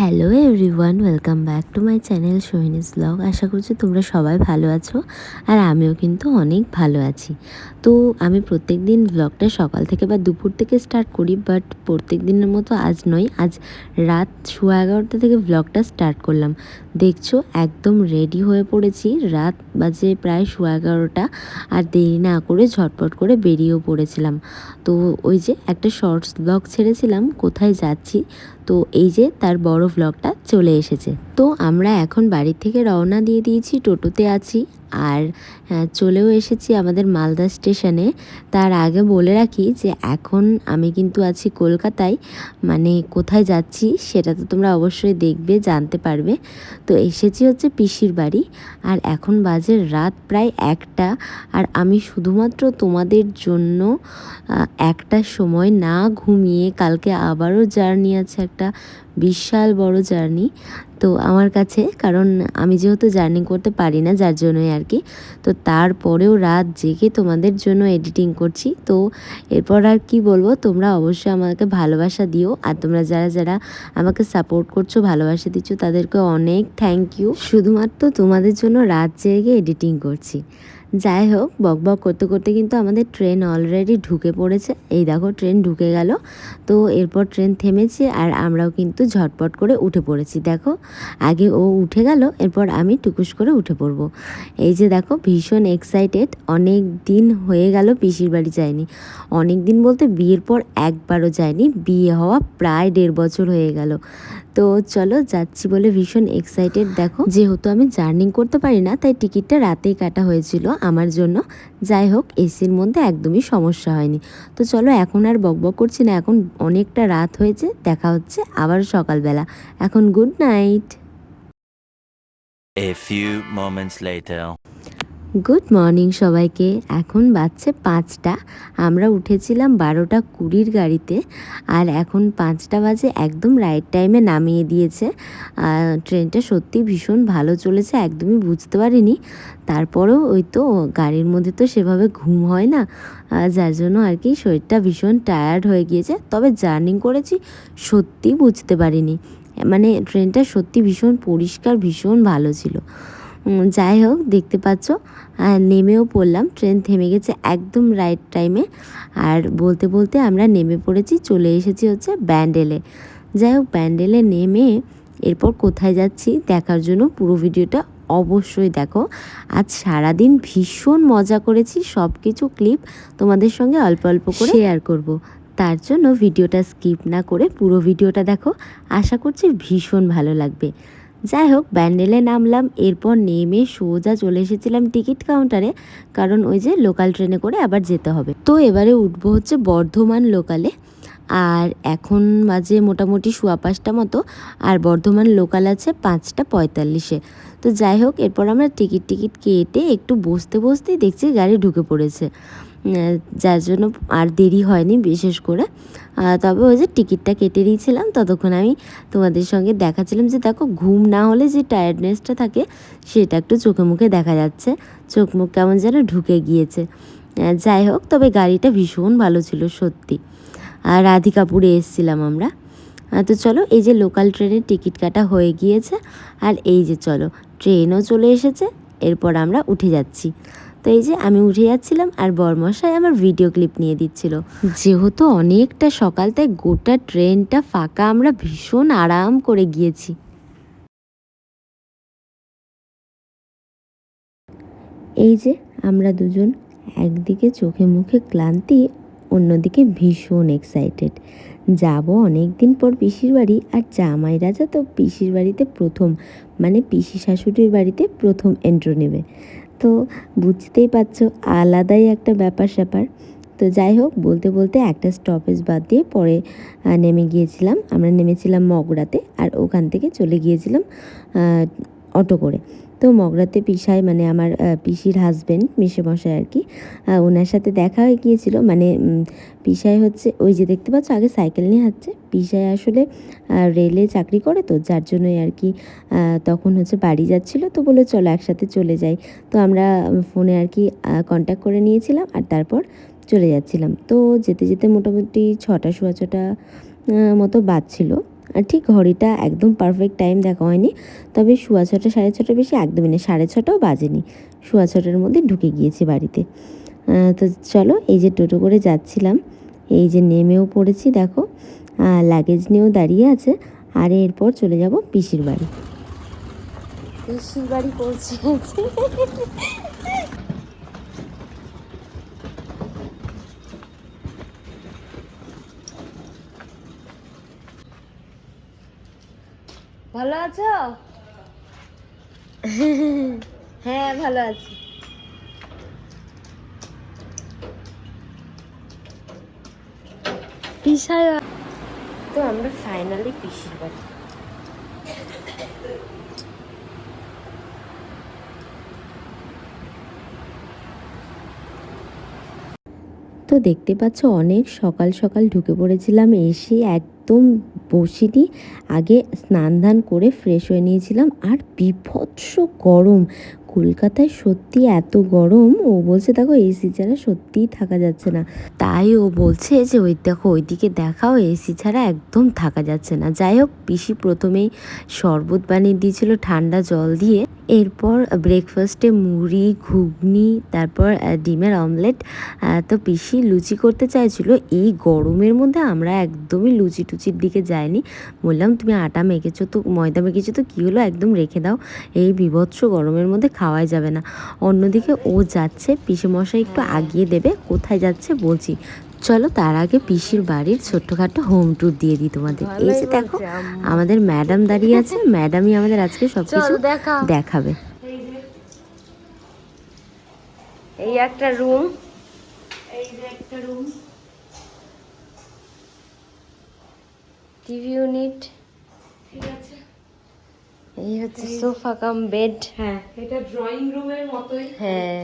Hello everyone, welcome back to my channel Sohini's blog. আশা করছি তোমরা সবাই ভালো আছো আর আমিও কিন্তু অনেক ভালো আছি। তো আমি প্রত্যেক দিন ব্লগটা সকাল থেকে বা দুপুর থেকে স্টার্ট করি বাট প্রত্যেক দিনের মতো আজ নয়, আজ রাত সোয়া এগারোটা থেকে ব্লগটা স্টার্ট করলাম। দেখছ, একদম রেডি হয়ে পড়েছি, রাত বাজে প্রায় সোয়া এগারোটা, আর দেরি না করে ঝটপট করে বেরিয়েও পড়েছিলাম। তো ওই যে একটা শর্টস ব্লগ ছেড়েছিলাম, কোথায় যাচ্ছি? তো এই যে তার বড় ভ্লগটা চলে এসেছে। তো আমরা এখন বাড়ি থেকে রওনা দিয়ে দিয়েছি টোটোতে আছি। আর চলেও এসেছি আমাদের মালদা স্টেশনে। তার আগে বলে রাখি যে এখন আমি কিন্তু আছি কলকাতায় মানে কোথায় যাচ্ছি সেটা তো তোমরা অবশ্যই দেখবে, জানতে পারবে। তো এসেছি হচ্ছে পিসির বাড়ি, আর এখন বাজে রাত প্রায় একটা, আর আমি শুধুমাত্র তোমাদের জন্য একটা সময় না ঘুমিয়ে কালকে আবারও জার্নি আছে, একটা বিশাল বড় জার্নি। তো আমার কাছে, কারণ আমি যেহেতু জার্নি করতে পারি না যার জন্যই আর কি, তো তারপরেও রাত জেগে তোমাদের জন্য এডিটিং করছি। তো এরপর আর কি বলব, তোমরা অবশ্যই আমাকে ভালোবাসা দিও, আর তোমরা যারা যারা আমাকে সাপোর্ট করছ, ভালোবাসা দিচ্ছ, তাদেরকে অনেক থ্যাংক ইউ শুধুমাত্র তোমাদের জন্য রাত জেগে এডিটিং করছি। যাই হোক বক বক করতে করতে কিন্তু আমাদের ট্রেন অলরেডি ঢুকে পড়েছে। এই দেখো, ট্রেন ঢুকে গেল। তো এরপর ট্রেন থেমেছে আর আমরাও কিন্তু ঝটপট করে উঠে পড়েছি। দেখো, আগে ও উঠে গেল, এরপর আমি টুকুস করে উঠে পড়ব। এই যে দেখো, ভীষণ এক্সাইটেড অনেক দিন হয়ে গেল পিসির বাড়ি যায়নি অনেক দিন বলতে বিয়ের পর একবারও যায়নি বিয়ে হওয়া প্রায় দেড় বছর হয়ে গেল। তো চলো যাচ্ছি বলে ভীষণ এক্সাইটেড দেখো, যেহেতু আমি জার্নি করতে পারি না, তাই টিকিটটা রাতেই কাটা হয়েছিল আমার জন্য। যাই হোক এসির মধ্যে একদমই সমস্যা হয়নি। তো চলো, এখন আর বকবক করছি না, এখন অনেকটা রাত হয়েছে, দেখা হচ্ছে আবার সকালবেলা। এখন good night A few moments later. Good morning সবাইকে। এখন বাজছে পাঁচটা। আমরা উঠেছিলাম বারোটা কুড়ির গাড়িতে আর এখন পাঁচটা বাজে একদম রাইট টাইমে নামিয়ে দিয়েছে। ট্রেনটা সত্যি ভীষণ ভালো চলেছে, একদমই বুঝতে পারিনি। তারপরেও ওই তো গাড়ির মধ্যে তো সেভাবে ঘুম হয় না। যার জন্য আর কি শরীরটা ভীষণ টায়ার্ড হয়ে গিয়েছে। তবে জার্নি করেছি সত্যি বুঝতে পারিনি। মানে ট্রেনটা সত্যি ভীষণ পরিষ্কার, ভীষণ ভালো ছিল। যাই হোক দেখতে পাচ্ছ। নেমেও পড়লাম। ট্রেন থেমে গেছে একদম রাইট টাইমে আর বলতে বলতে আমরা নেমে পড়েছি চলে এসেছি হচ্ছে ব্যান্ডেলে। যাই হোক ব্যান্ডেলে নেমে এরপর কোথায় যাচ্ছি দেখার জন্য পুরো ভিডিওটা অবশ্যই দেখো। আজ সারাদিন ভীষণ মজা করেছি সব কিছু ক্লিপ তোমাদের সঙ্গে অল্প অল্প করে শেয়ার করব। তার জন্য ভিডিওটা স্কিপ না করে পুরো ভিডিওটা দেখো। আশা করছি ভীষণ ভালো লাগবে। যাই হোক ব্যান্ডেলে নামলাম, এরপর নেমে সোজা চলে এসেছিলাম টিকিট কাউন্টারে, কারণ ওই যে লোকাল ট্রেনে করে আবার যেতে হবে। তো এবারে উঠবো হচ্ছে বর্ধমান লোকালে, আর এখন বাজে মোটামুটি সোয়া পাঁচটা মতো, আর বর্ধমান লোকাল আছে পাঁচটা পঁয়তাল্লিশে। তো যাই হোক এরপর আমরা টিকিট টিকিট কেটে একটু বসতে বসতেই দেখছি গাড়ি ঢুকে পড়েছে। যার জন্য আর দেরি হয়নি বিশেষ করে। তবে ওই যে টিকিটটা কেটে দিয়েছিলাম ততক্ষণ আমি তোমাদের সঙ্গে দেখাচ্ছিলাম যে দেখো, ঘুম না হলে যে টায়ার্ডনেসটা থাকে, সেটা একটু চোখে মুখে দেখা যাচ্ছে। চোখ মুখ কেমন যেন ঢুকে গিয়েছে। যাই হোক, তবে গাড়িটা ভীষণ ভালো ছিল, সত্যি। আর রাধিকাপুরে এসছিলাম আমরা। তো চলো, এই যে লোকাল ট্রেনের টিকিট কাটা হয়ে গিয়েছে। আর এই যে চলো ট্রেনও চলে এসেছে, এরপর আমরা উঠে যাচ্ছি। তো এই যে আমি উঠে যাচ্ছিলাম আর বরমশাই আমার ভিডিও ক্লিপ নিয়ে দিচ্ছিল। যেহেতু অনেকটা সকাল, তাই গোটা ট্রেনটা ফাঁকা আমরা ভীষণ আরাম করে গিয়েছি। এই যে আমরা দুজন একদিকে চোখে মুখে ক্লান্তি, অন্যদিকে ভীষণ এক্সাইটেড যাব অনেক দিন পর পিসির বাড়ি আর জামাই রাজা তো পিসির বাড়িতে প্রথম মানে পিসি শাশুড়ির বাড়িতে প্রথম এন্ট্রো নেবে। তো বুঝতেই পারছ, আলাদাই একটা ব্যাপার স্যাপার। তো যাই হোক, বলতে বলতে একটা স্টপেজ বাদ দিয়ে পরে নেমে গিয়েছিলাম। আমরা নেমেছিলাম মগড়াতে আর ওখান থেকে চলে গিয়েছিলাম অটো করে। তো মগরাতে পিসাই মানে আমার পিসির হাজব্যান্ড মশাই আর কি ওনার সাথে দেখা হয়ে গিয়েছিল। মানে পিসাই হচ্ছে, ওই যে দেখতে পাচ্ছ, আগে সাইকেল নিয়ে হাঁটছে। পিসাই আসলে রেলে চাকরি করে তো, যার জন্যই আর কি তখন হচ্ছে বাড়ি যাচ্ছিল। তো বলে চলো একসাথে চলে যাই। তো আমরা ফোনে আর কি কন্ট্যাক্ট করে নিয়েছিলাম আর তারপর চলে যাচ্ছিলাম। তো যেতে যেতে মোটামুটি ছটা, সোয়া ছটা মতো বাজছিল। আর ঠিক ঘড়িটা একদম পারফেক্ট টাইম দেখা হয়নি। তবে সোয়া ছটা সাড়ে ছটা বেশি একদমই না, সাড়ে ছটাও বাজেনি। সোয়া ছটার মধ্যে ঢুকে গিয়েছি বাড়িতে। তো চলো এই যে টোটো করে যাচ্ছিলাম, এই যে নেমেও পড়েছি দেখো লাগেজ নিয়েও দাঁড়িয়ে আছে, আর এরপর চলে যাব পিসির বাড়ি। পিসির বাড়ি পৌঁছে ভালো আছো? হ্যাঁ ভালো আছি। পিসায় তো আমরা ফাইনালি পিসির বাড়ি। তো দেখতে পাচ্ছ অনেক সকাল সকাল ঢুকে পড়েছিলাম, এসে একদম বসিনি। আগে স্নান ধান করে ফ্রেশ হয়ে নিয়েছিলাম। আর বিভৎস গরম কলকাতায় সত্যি এত গরম? ও বলছে, দেখো এসি ছাড়া সত্যিই থাকা যাচ্ছে না। তাই ও বলছে যে, ওই দেখো, ওইদিকে দেখাও এসি ছাড়া একদম থাকা যাচ্ছে না। যাই হোক, পিসি প্রথমেই শরবত বানিয়ে দিয়েছিল ঠান্ডা জল দিয়ে। এরপর ব্রেকফাস্টে মুড়ি, ঘুগনি, তারপর ডিমের অমলেট তো পিসি লুচি করতে চাইছিল। এই গরমের মধ্যে আমরা একদমই লুচি টুচির দিকে যাইনি। বললাম, তুমি আটা মেখেছো তো, ময়দা মেখেছো তো, কী হলো? একদম রেখে দাও। এই বিভৎস গরমের মধ্যে খাওয়াই যাবে না। অন্যদিকে ও যাচ্ছে পিসে মশাই একটু আগিয়ে দেবে কোথায় যাচ্ছে বলছি। চলো তার আগে পিসির বাড়ির ছোট্টখাটো হোম ট্যুর দিয়ে দিই তোমাদের। এই যে দেখো আমাদের ম্যাডাম দাঁড়িয়ে আছে ম্যাডামই আমাদের আজকে সবকিছু দেখাবে। এই একটা রুম এই যে একটা রুম টিভি ইউনিট এই হচ্ছে সোফা কাম বেড। হ্যাঁ এটা ড্রয়িং রুমের মতোই। হ্যাঁ।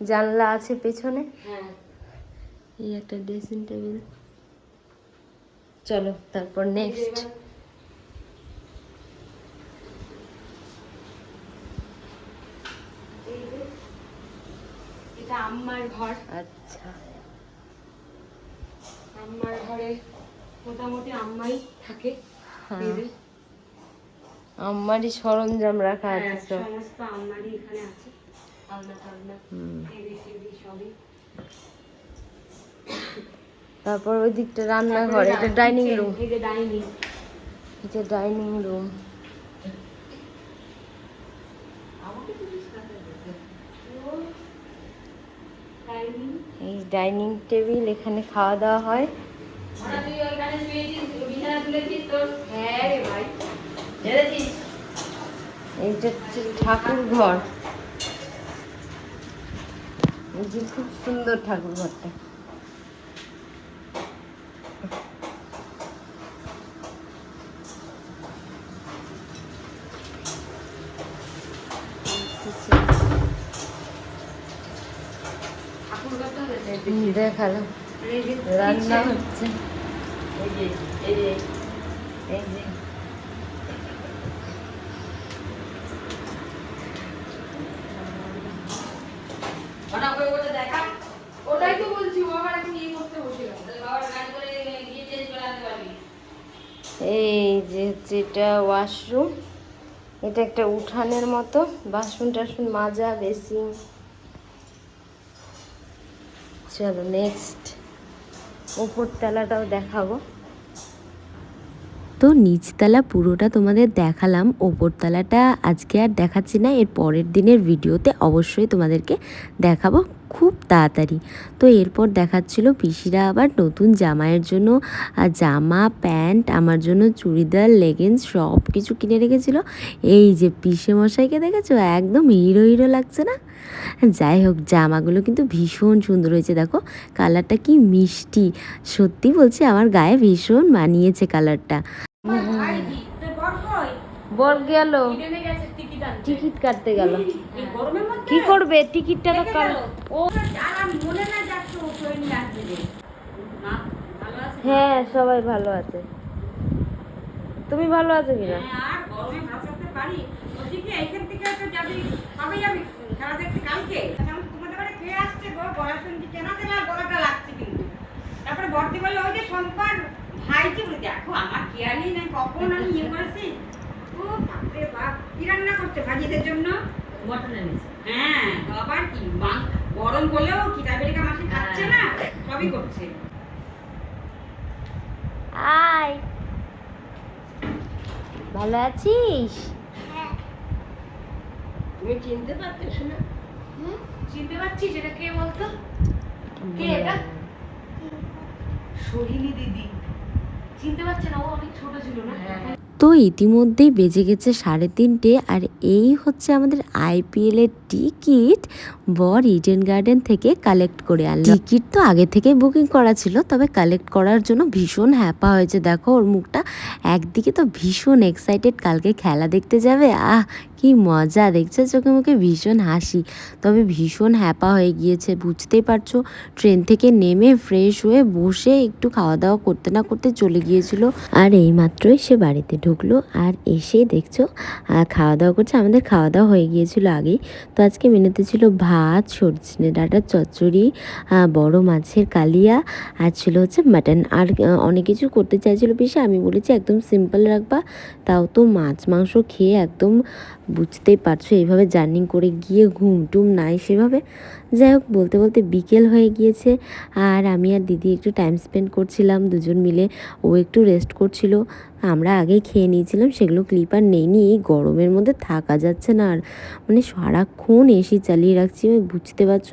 জানলা আছে পেছনে। হ্যাঁ। এই একটা ড্রেসিং টেবিল চলো তারপর নেক্সট এটা আম্মার ঘর। আচ্ছা। আম্মার ঘরে মোটামুটি আম্মাই থাকে। আমারই সরঞ্জাম রাখা হ্যাঁ, আছে সব সমস্ত আলমারি এখানে আছে। আলনা টালনা। টিভি টিভি সবই। তারপর ওই দিকটা রান্নাঘর এটা ডাইনিং রুম এই যে ডাইনিং এটা ডাইনিং রুম এই ডাইনিং টেবিল এখানে খাওয়া দাওয়া হয়। ওরা তুই ওইখানে শুয়েছিস বিছানা তুলেছিস তোর? হ্যাঁ রে ভাই। এইটা হচ্ছে ঠাকুর ঘর। এই যে খুব সুন্দর ঠাকুর ঘরটা। যে রান্না হচ্ছে। এই যে এই যে এই যে ওটা করে করে দেখা ওটাই তো বলছি ও আবার এখন ইয়ে করতে বসে গেল তাহলে বাবার গাড়ি করে গিয়ে চেঞ্জ করে আনতে পারবি এই যে এটা ওয়াশরুম এটা একটা উঠানের মতো, বাসন টাসন মাজা বেসিন চলো নেক্সট উপর তলাটাও দেখাবো। তো নিচতলা পুরোটা তোমাদের দেখালাম, ওপরতলাটা আজকে আর দেখাচ্ছি না, এর পরের দিনের ভিডিওতে অবশ্যই তোমাদেরকে দেখাবো। খুব তাড়াতাড়ি। তো এরপর দেখাচ্ছিল পিসিরা আবার নতুন জামাইয়ের জন্য জামা প্যান্ট আমার জন্য চুড়িদার লেগিংস সব কিছু কিনে রেখেছিল। এই যে পিসে মশাইকে দেখেছ? একদম হিরো হিরো লাগছে না? যাই হোক জামাগুলো কিন্তু ভীষণ সুন্দর হয়েছে দেখো। কালারটা কি মিষ্টি। সত্যি বলছি আমার গায়ে ভীষণ মানিয়েছে কালারটা। বল গেল। টিকিট কাটতে গেল। কি করবে? টিকিটটা তো কাল ও হ্যাঁ সবাই ভালো আছে। তুমি ভালো আছো কিনা হ্যাঁ, আর গরমে ভাসাতে পারি। বলছি কি এইখান থেকে তো যাবি কবে যাবি। খেলা দেখতে কালকে। এখন তোমাদের বাড়ি কে আসছে গো গলা শুনছি চেনা চেনা গলাটা লাগছে কিন্তু। তারপরে বর্দি বলে ওই যে সোমবার ভাইকে বলি দেখো আমার খেয়ালই নেই কখন আমি ইয়ে করেছি কি রান্না করছে? ভাজিদের জন্য? মটন এনেছি। হ্যাঁ আবার কি গরম বলেও কি মাসে খাচ্ছে না? সবই করছে। আয়। ভালো আছিস? তুমি চিনতে পারছ শোনা? চিনতে পারছিস? এটা কে বলতো? কে এটা? সোহিনী দিদি। চিনতে পারছে না ও অনেক ছোট ছিল না? তো ইতিমধ্যেই বেজে গেছে সাড়ে তিনটে আর এই হচ্ছে আমাদের আইপিএল এর টিকিট বর ইডেন গার্ডেন থেকে কালেক্ট করে আনলো। টিকিট তো আগে থেকে বুকিং করা ছিল, তবে কালেক্ট করার জন্য ভীষণ হ্যাপা হয়েছে। দেখো ওর মুখটা, একদিকে তো ভীষণ এক্সাইটেড কালকে খেলা দেখতে যাবে, আহ কি মজা, দেখছে? চোখে মুখে ভীষণ হাসি। তবে ভীষণ হ্যাপা হয়ে গিয়েছে, বুঝতেই পারছ? ট্রেন থেকে নেমে ফ্রেশ হয়ে বসে একটু খাওয়া দাওয়া করতে না করতে চলে গিয়েছিল। আর এই মাত্রই সে বাড়িতে ঢুকলো আর এসে, দেখছ? খাওয়া দাওয়া করছে, আমাদের খাওয়া দাওয়া হয়ে গিয়েছিল আগেই। তো আজকে মেনুতে ছিল ভাত, সরষে ডাঁটার চচ্চড়ি বড় মাছের কালিয়া, আর ছিল হচ্ছে মাটন। আর অনেক কিছু করতে চাইছিল বেশি আমি বলেছি একদম সিম্পল রাখবা। তাও তো মাছ, মাংস খেয়ে একদম বুঝতেই পারছ, এইভাবে জার্নি করে গিয়ে ঘুম টুম নাই সেভাবে। যাই হোক, বলতে বলতে বিকেল হয়ে গিয়েছে আর আমি আর দিদি একটু টাইম স্পেন্ড করছিলাম, দুজন মিলে। ও একটু রেস্ট করছিল, আমরা আগেই খেয়ে নিয়েছিলাম, সেগুলো ক্লিপ আর নেইনি, এই গরমের মধ্যে থাকা যাচ্ছে না আর মানে সারাক্ষণ এসি চালিয়ে রাখছি, আমি বুঝতে পারছ,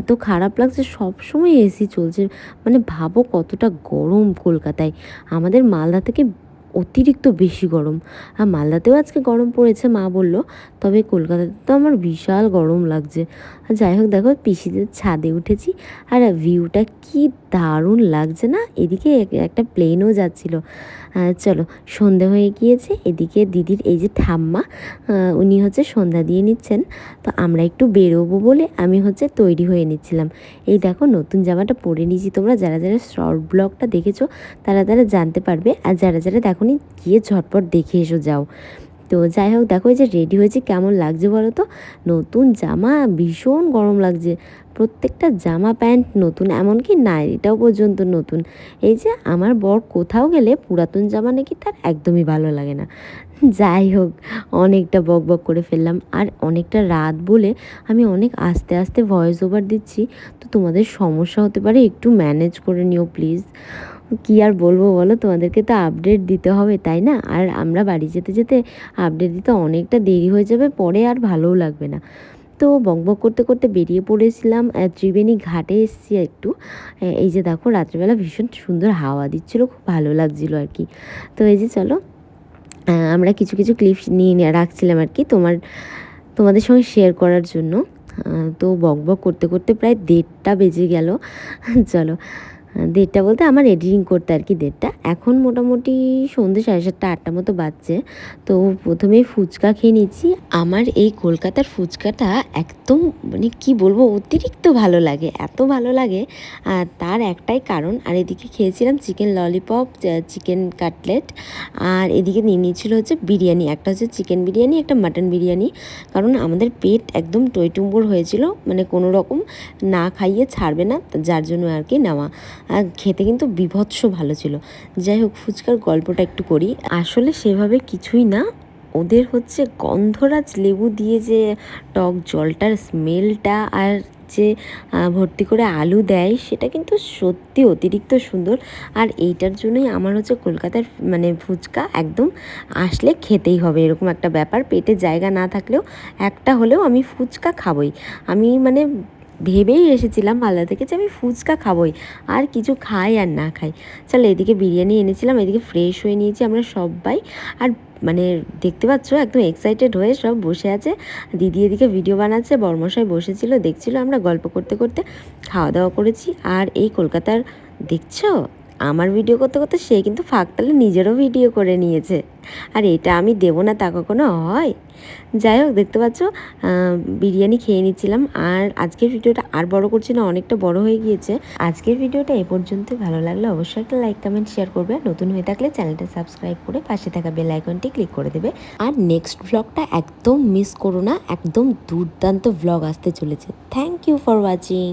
এত খারাপ লাগছে সব সময় এসি চলছে। মানে ভাবো কতটা গরম কলকাতায়। আমাদের মালদা থেকে অতিরিক্ত বেশি গরম। আর মালদাতেও আজকে গরম পড়েছে, মা বলল। তবে কলকাতাতে তো আমার বিশাল গরম লাগছে। আর যাই হোক, দেখো, পিসিদের ছাদে উঠেছি। আর ভিউটা কি দারুণ লাগছে না? এদিকে একটা প্লেনও যাচ্ছিল। চলো, সন্ধে হয়ে গিয়েছে। এদিকে দিদির এই যে ঠাম্মা উনি হচ্ছে সন্ধ্যা দিয়ে নিচ্ছেন। তো আমরা একটু বেরোবো বলে আমি হচ্ছে তৈরি হয়ে নিচ্ছিলাম। এই দেখো, নতুন জামাটা পরে নিয়েছি। তোমরা যারা যারা শর্ট ব্লগটা দেখেছ, তারা তারা জানতে পারবে। আর যারা যারা দেখোনি গিয়ে ঝটপট দেখে এসো, যাও। তো যাই হোক, দেখো যে রেডি হয়েছে, কেমন লাগছে বলো তো? নতুন জামা, ভীষণ গরম লাগছে। প্রত্যেকটা জামা প্যান্ট নতুন, এমনকি নাইটিটাও পর্যন্ত নতুন। এই যে আমার বর কোথাও গেলে পুরাতন জামা নাকি তার একদমই ভালো লাগে না। যাই হোক, অনেকটা বক বক করে ফেললাম। আর অনেকটা রাত বলে আমি অনেক আস্তে আস্তে ভয়েস ওভার দিচ্ছি। তো তোমাদের সমস্যা হতে পারে, একটু ম্যানেজ করে নিও প্লিজ কি আর বলব বলো? তোমাদেরকে তো আপডেট দিতে হবে, তাই না? আর আমরা বাড়ি যেতে যেতে আপডেট দিতে অনেকটা দেরি হয়ে যাবে, পরে আর ভালোও লাগবে না। তো বকবক করতে করতে বেরিয়ে পড়েছিলাম ত্রিবেণী ঘাটে এসেছি একটু। এই যে দেখো, রাত্রিবেলা ভীষণ সুন্দর হাওয়া দিচ্ছিল, খুব ভালো লাগছিল আর কি। তো এই যে চলো আমরা কিছু কিছু ক্লিপস নিয়ে রাখছিলাম আর কি তোমার, তোমাদের সঙ্গে শেয়ার করার জন্য। তো বকবক করতে করতে প্রায় দেড়টা বেজে গেল। চলো দেড়টা বলতে আমার এডিটিং করতে আর কি দেড়টা। এখন মোটামুটি সন্ধ্যে সাড়ে সাতটা, আটটা মতো বাজছে। তো প্রথমেই ফুচকা খেয়ে নিচ্ছি। আমার এই কলকাতার ফুচকাটা একদম মানে কি বলব, অতিরিক্ত ভালো লাগে, এত ভালো লাগে। আর তার একটাই কারণ, আর এদিকে খেয়েছিলাম চিকেন ললিপপ চিকেন কাটলেট আর এদিকে নিয়ে নিয়েছিল হচ্ছে বিরিয়ানি। একটা হচ্ছে চিকেন বিরিয়ানি, একটা মাটন বিরিয়ানি। কারণ আমাদের পেট একদম টইটুম্বর হয়েছিল মানে কোনো রকম না খাইয়ে ছাড়বে না, যার জন্য আর কি নেওয়া। খেতে কিন্তু বিভৎস ভালো ছিল। যাই হোক, ফুচকার গল্পটা একটু করি। আসলে সেভাবে কিছুই না। ওদের হচ্ছে গন্ধরাজ লেবু দিয়ে যে টক জলটার স্মেলটা আর যে ভর্তি করে আলু দেয়, সেটা কিন্তু সত্যি অতিরিক্ত সুন্দর। আর এইটার জন্যই আমার হচ্ছে কলকাতার মানে ফুচকা একদম আসলে খেতেই হবে, এরকম একটা ব্যাপার। পেটে জায়গা না থাকলেও একটা হলেও আমি ফুচকা খাবই। আমি মানে ভেবেই এসেছিলাম মালদা থেকে যে আমি ফুচকা খাবোই, আর কিছু খাই আর না খাই। চলো এদিকে বিরিয়ানি এনেছিলাম, এদিকে ফ্রেশ হয়ে নিয়েছি আমরা সবাই। আর মানে দেখতে পাচ্ছ, একদম এক্সাইটেড হয়ে সব বসে আছে। দিদি এদিকে ভিডিও বানাচ্ছে, বর্মশাই বসেছিল, দেখছিল আমরা গল্প করতে করতে। খাওয়া দাওয়া করেছি, আর এই কলকাতার দেখছ? আমার ভিডিও করতে করতে সে কিন্তু ফাঁক তালে নিজেরও ভিডিও করে নিয়েছে। আর এটা আমি দেবো না, তা কখনো হয়? যাই হোক, দেখতে পাচ্ছ বিরিয়ানি খেয়ে নিচ্ছিলাম। আর আজকের ভিডিওটা আর বড় করছি না, অনেকটা বড় হয়ে গিয়েছে। আজকের ভিডিওটা এ পর্যন্ত। ভালো লাগলে অবশ্যই একটা লাইক, কমেন্ট, শেয়ার করবে। নতুন হয়ে থাকলে চ্যানেলটা সাবস্ক্রাইব করে পাশে থাকা বেল আইকনটি ক্লিক করে দেবে। আর নেক্সট ভ্লগটা একদম মিস করো না, একদম দুর্দান্ত ভ্লগ আসতে চলেছে। Thank you for watching